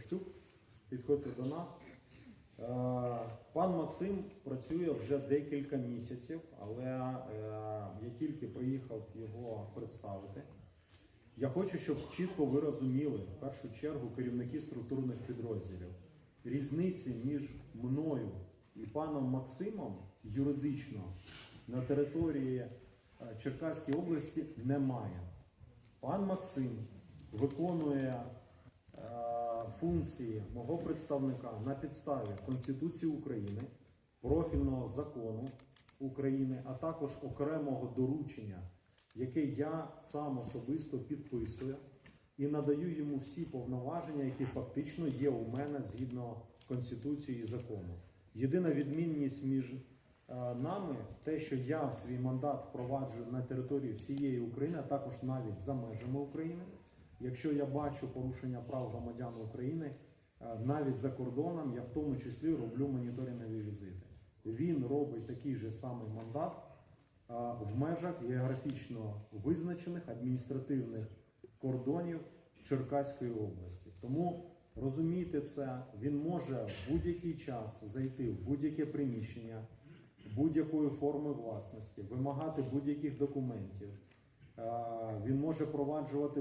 Штюк, підходьте до нас. Е, Пан Максим працює вже декілька місяців, але е, я тільки приїхав його представити. Я хочу, щоб чітко ви розуміли, в першу чергу, керівники структурних підрозділів. Різниці між мною і паном Максимом юридично на території е, Черкаської області немає. Пан Максим виконує функції мого представника на підставі Конституції України, профільного закону України, а також окремого доручення, яке я сам особисто підписую і надаю йому всі повноваження, які фактично є у мене згідно Конституції і закону. Єдина відмінність між е, нами те, що я свій мандат впроваджую на території всієї України, а також навіть за межами України. Якщо я бачу порушення прав громадян України, е, навіть за кордоном, я в тому числі роблю моніторингові візити. Він робить такий же самий мандат е, в межах географічно визначених адміністративних кордонів Черкаської області. Тому розумійте це, він може в будь-який час зайти в будь-яке приміщення будь-якої форми власності, вимагати будь-яких документів. Він може проваджувати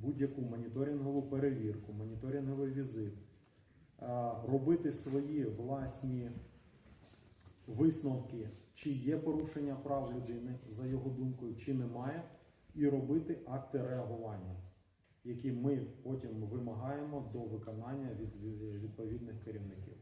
будь-яку моніторингову перевірку, моніторинговий візит, робити свої власні висновки, чи є порушення прав людини за його думкою, чи немає, і робити акти реагування, які ми потім вимагаємо до виконання від- відповідних керівників.